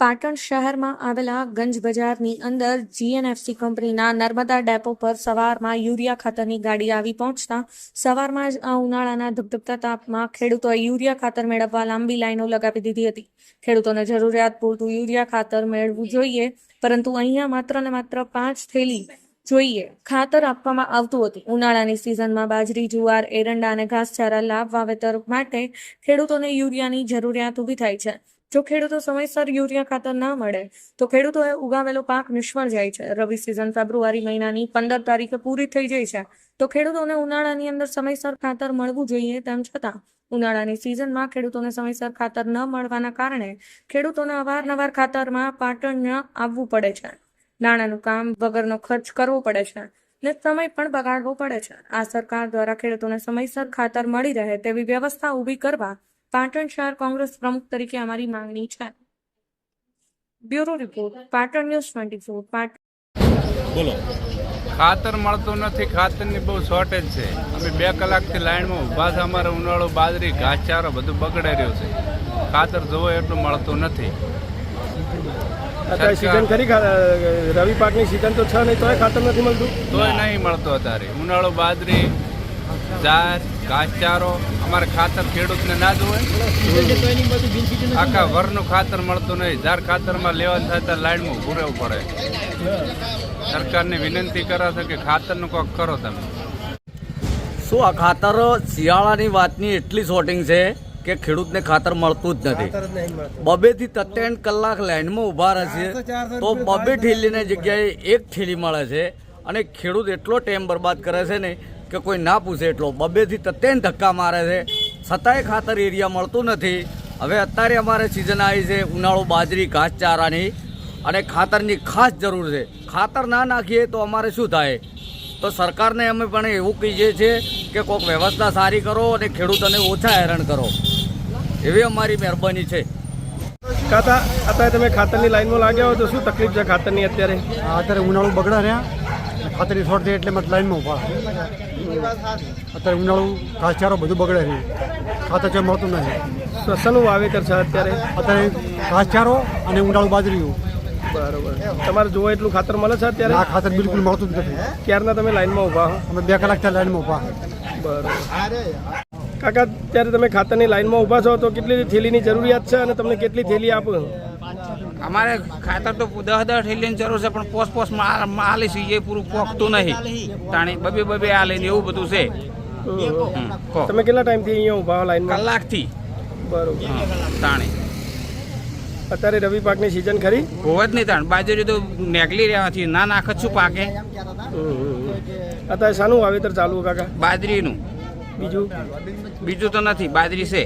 પાટણ શહેરમાં આવેલા ગંજ બજારની અંદર જીએનએફસી કંપનીના નર્મદા ડેપો પર સવારમાં યુરિયા ખાતરની ગાડી આવી પહોંચતા સવારમાં જ આ ઉનાળાના ધબધબતા તાપમાં ખેડૂતોએ યુરિયા ખાતર મેળવવા લાંબી લાઈનો લગાવી દીધી હતી. ખેડૂતોને જરૂરિયાત પૂરતું યુરિયા ખાતર મેળવવું જોઈએ, પરંતુ અહીંયા માત્ર ને માત્ર પાંચ થેલી જોઈએ. ખાતર આપવામાં આવતું હતું. ઉનાળાની સિઝનમાં બાજરી, જુવાર, એરંડા અને ઘાસચારા લાભ વાવેતર માટે ખેડૂતોને યુરિયાની જરૂરિયાત ઊભી થાય છે. જો ખેડૂતો સમયસર યુરિયા ખાતર ના મળે, તો ખેડૂતોએ ઉગાવેલો પાક નિષ્ફળ જાય છે. રવિ સિઝન ફેબ્રુઆરી મહિનાની પંદર તારીખે પૂરી થઈ જાય છે. તો ખેડૂતોને ઉનાળાની અંદર સમયસર ખાતર મળવું જોઈએ તેમ છતાં, ઉનાળાની સિઝનમાં ખેડૂતોને સમયસર ખાતર ન મળવાના કારણે ખેડૂતોને અવારનવાર ખાતરમાં પાટણ આવવું પડે છે. નાણાંનું કામ વગરનો ખર્ચ કરવો પડે છે ને સમય પણ બગાડવો પડે છે. આ સરકાર દ્વારા ખેડૂતોને સમયસર ખાતર મળી રહે તેવી વ્યવસ્થા ઊભી કરવા પાટણ શહેર કોંગ્રેસ પ્રમુખ તરીકે અમારી માંગણી છે. Bureau report Patan news twenty four Patan. બોલો. ખાતર મળતું નથી ખાતરની બહુ શોર્ટેજ છે. અમે બે કલાકથી લાઇનમાં ઊભા છે અમારે ઉનાળો બાજરી ઘાસચારો બધું બગડે રહ્યું છે. ખાતર જોવો એટલું મળતું નથી. અત્યારે સિઝન ખરી? ખા- રવિ પાકની સીઝન તો છે નહીં તોય ખાતર નથી મળતું? તોય નહીં મળતું અત્યારે. ઉનાળો બાજરી જાર ઘાસચારો અમારે ખાતર ખેડૂતને ના જોવે. આખા વરનું ખાતર મળતું નહીં. જાર ખાતરમાં લેવા થાય ત્યારે લાઈનમાં ઊભું રહેવું પડે. સરકારને વિનંતી કરે છે કે ખાતરનું કોક કરો તમે. શું આ ખાતર શિયાળાની વાતની એટલી શોર્ટિંગ છે કે ખેડૂતને ખાતર મળતું જ નથી? બબે થી ત્રણ કલાક લાઈનમાં ઊભા રહે છે તો બબે ઠેલીની જગ્યાએ એક ઠેલી મળે છે અને ખેડૂત એટલો ટાઈમ બરબાદ કરે છે ને કે કોઈ ના પૂછે એટલો. બબેથી તત્તેન ધક્કા મારે છે. છતાંય ખાતર એરિયા મળતું નથી. હવે અત્યારે અમારે સિઝન આવી છે ઉનાળો બાજરી ઘાસચારાની અને ખાતરની ખાસ જરૂર છે. ખાતર ના નાખીએ તો અમારે શું થાય? તો સરકારને અમે પણ એવું કહીએ છીએ કે કોઈક વ્યવસ્થા સારી કરો અને ખેડૂતોને ઓછા હેરાન કરો. એવી અમારી મહેરબાની છે. કાતા અત્યારે તમે ખાતરની લાઈનમાં લાગ્યા હો તો શું તકલીફ છે ખાતરની અત્યારે? અત્યારે ઉનાળું બગડા રહ્યા. ખાતરની છોડતી એટલે મત લાઈનમાં ઊભા અત્યારે ઉનાળું ઘાસચારો બધું બગડે રહ્યું ખાતર છે મળતું નથી. તો વાવેતર છે અત્યારે? અત્યારે ઘાસચારો અને ઉનાળું બાજરીયું બરોબર. તમારે જોવા એટલું ખાતર મળે છે અત્યારે? આ ખાતર બિલકુલ મળતું જ નથી. ક્યારના તમે લાઈનમાં ઊભા હો? અમે બે કલાક ત્યાં લાઈનમાં ઊભા. બરોબર. કાકા ત્યારે તમે ખાતરની લાઈનમાં ઊભા છો તો કેટલી થેલીની જરૂરિયાત છે અને તમને કેટલી થેલી આપો? અમારે ખાતર તો દસ દસ થેલીની જરૂર છે પણ પોસ પોસ આલી છે એ પૂરું પોખતું નહીં. તાણી બબે બબે આ ને એવું બધું છે. તમે કેટલા ટાઈમથી અહીંયા ઊભા લાઈનમાં? કલાકથી. બરોબર. તાણી. અત્યારે રવિ પાકની સિઝન ખરી? હોવ જ નહીં તાણ. બાજરી તો નેકલી રહેવાથી ના નાખ શું પાકે? અત્યારે શાનું વાવેતર ચાલુ કાકા? બાજરીનું. બીજું? બીજું તો નથી બાજરી છે.